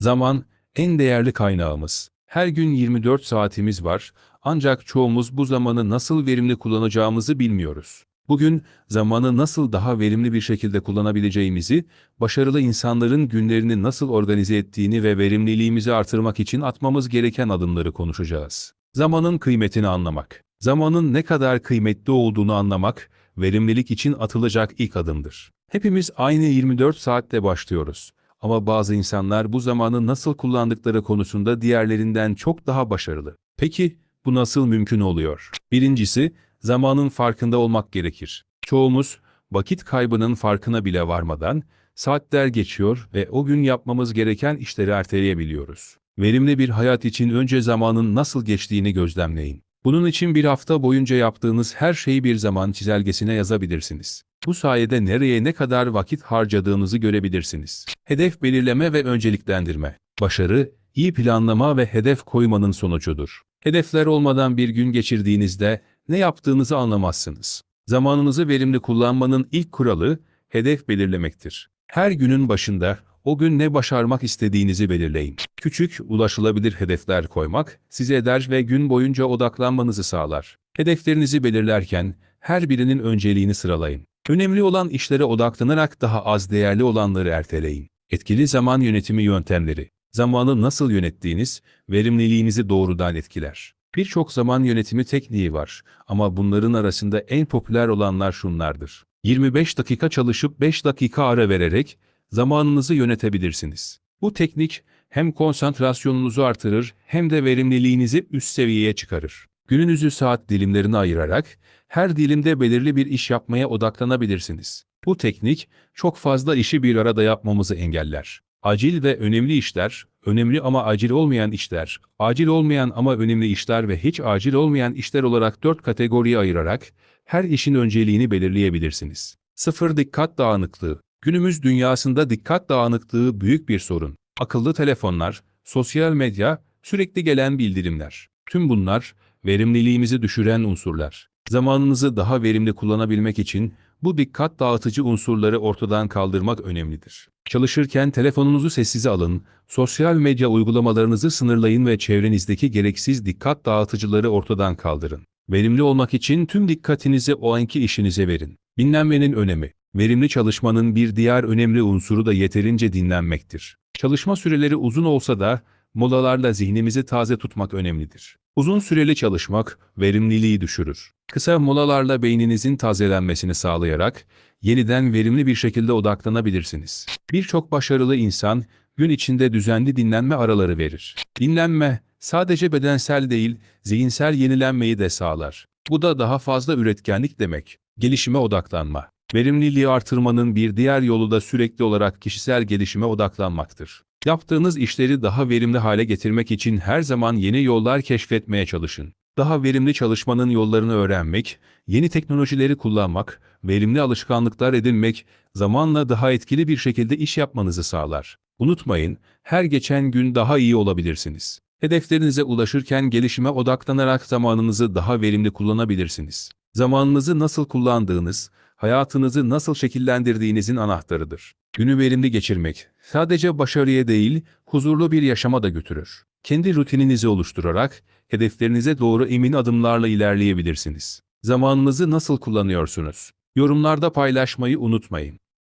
Zaman en değerli kaynağımız. Her gün 24 saatimiz var ancak çoğumuz bu zamanı nasıl verimli kullanacağımızı bilmiyoruz. Bugün zamanı nasıl daha verimli bir şekilde kullanabileceğimizi, başarılı insanların günlerini nasıl organize ettiğini ve verimliliğimizi artırmak için atmamız gereken adımları konuşacağız. Zamanın kıymetini anlamak. Zamanın ne kadar kıymetli olduğunu anlamak, verimlilik için atılacak ilk adımdır. Hepimiz aynı 24 saatte başlıyoruz. Ama bazı insanlar bu zamanı nasıl kullandıkları konusunda diğerlerinden çok daha başarılı. Peki bu nasıl mümkün oluyor? Birincisi, zamanın farkında olmak gerekir. Çoğumuz vakit kaybının farkına bile varmadan saatler geçiyor ve o gün yapmamız gereken işleri erteleyebiliyoruz. Verimli bir hayat için önce zamanın nasıl geçtiğini gözlemleyin. Bunun için bir hafta boyunca yaptığınız her şeyi bir zaman çizelgesine yazabilirsiniz. Bu sayede nereye ne kadar vakit harcadığınızı görebilirsiniz. Hedef belirleme ve önceliklendirme. Başarı, iyi planlama ve hedef koymanın sonucudur. Hedefler olmadan bir gün geçirdiğinizde ne yaptığınızı anlamazsınız. Zamanınızı verimli kullanmanın ilk kuralı hedef belirlemektir. Her günün başında o gün ne başarmak istediğinizi belirleyin. Küçük, ulaşılabilir hedefler koymak size eder ve gün boyunca odaklanmanızı sağlar. Hedeflerinizi belirlerken her birinin önceliğini sıralayın. Önemli olan işlere odaklanarak daha az değerli olanları erteleyin. Etkili zaman yönetimi yöntemleri. Zamanı nasıl yönettiğiniz, verimliliğinizi doğrudan etkiler. Birçok zaman yönetimi tekniği var ama bunların arasında en popüler olanlar şunlardır. 25 dakika çalışıp 5 dakika ara vererek zamanınızı yönetebilirsiniz. Bu teknik hem konsantrasyonunuzu artırır hem de verimliliğinizi üst seviyeye çıkarır. Gününüzü saat dilimlerine ayırarak her dilimde belirli bir iş yapmaya odaklanabilirsiniz. Bu teknik çok fazla işi bir arada yapmamızı engeller. Acil ve önemli işler, önemli ama acil olmayan işler, acil olmayan ama önemli işler ve hiç acil olmayan işler olarak dört kategoriye ayırarak her işin önceliğini belirleyebilirsiniz. Sıfır dikkat dağınıklığı. Günümüz dünyasında dikkat dağınıklığı büyük bir sorun. Akıllı telefonlar, sosyal medya, sürekli gelen bildirimler. Tüm bunlar verimliliğimizi düşüren unsurlar. Zamanınızı daha verimli kullanabilmek için bu dikkat dağıtıcı unsurları ortadan kaldırmak önemlidir. Çalışırken telefonunuzu sessize alın, sosyal medya uygulamalarınızı sınırlayın ve çevrenizdeki gereksiz dikkat dağıtıcıları ortadan kaldırın. Verimli olmak için tüm dikkatinizi o anki işinize verin. Dinlenmenin önemi. Verimli çalışmanın bir diğer önemli unsuru da yeterince dinlenmektir. Çalışma süreleri uzun olsa da molalarla zihnimizi taze tutmak önemlidir. Uzun süreli çalışmak verimliliği düşürür. Kısa molalarla beyninizin tazelenmesini sağlayarak yeniden verimli bir şekilde odaklanabilirsiniz. Birçok başarılı insan gün içinde düzenli dinlenme araları verir. Dinlenme sadece bedensel değil, zihinsel yenilenmeyi de sağlar. Bu da daha fazla üretkenlik demek. Gelişime odaklanma. Verimliliği artırmanın bir diğer yolu da sürekli olarak kişisel gelişime odaklanmaktır. Yaptığınız işleri daha verimli hale getirmek için her zaman yeni yollar keşfetmeye çalışın. Daha verimli çalışmanın yollarını öğrenmek, yeni teknolojileri kullanmak, verimli alışkanlıklar edinmek, zamanla daha etkili bir şekilde iş yapmanızı sağlar. Unutmayın, her geçen gün daha iyi olabilirsiniz. Hedeflerinize ulaşırken gelişime odaklanarak zamanınızı daha verimli kullanabilirsiniz. Zamanınızı nasıl kullandığınız, hayatınızı nasıl şekillendirdiğinizin anahtarıdır. Günü verimli geçirmek, sadece başarıya değil, huzurlu bir yaşama da götürür. Kendi rutininizi oluşturarak, hedeflerinize doğru emin adımlarla ilerleyebilirsiniz. Zamanınızı nasıl kullanıyorsunuz? Yorumlarda paylaşmayı unutmayın.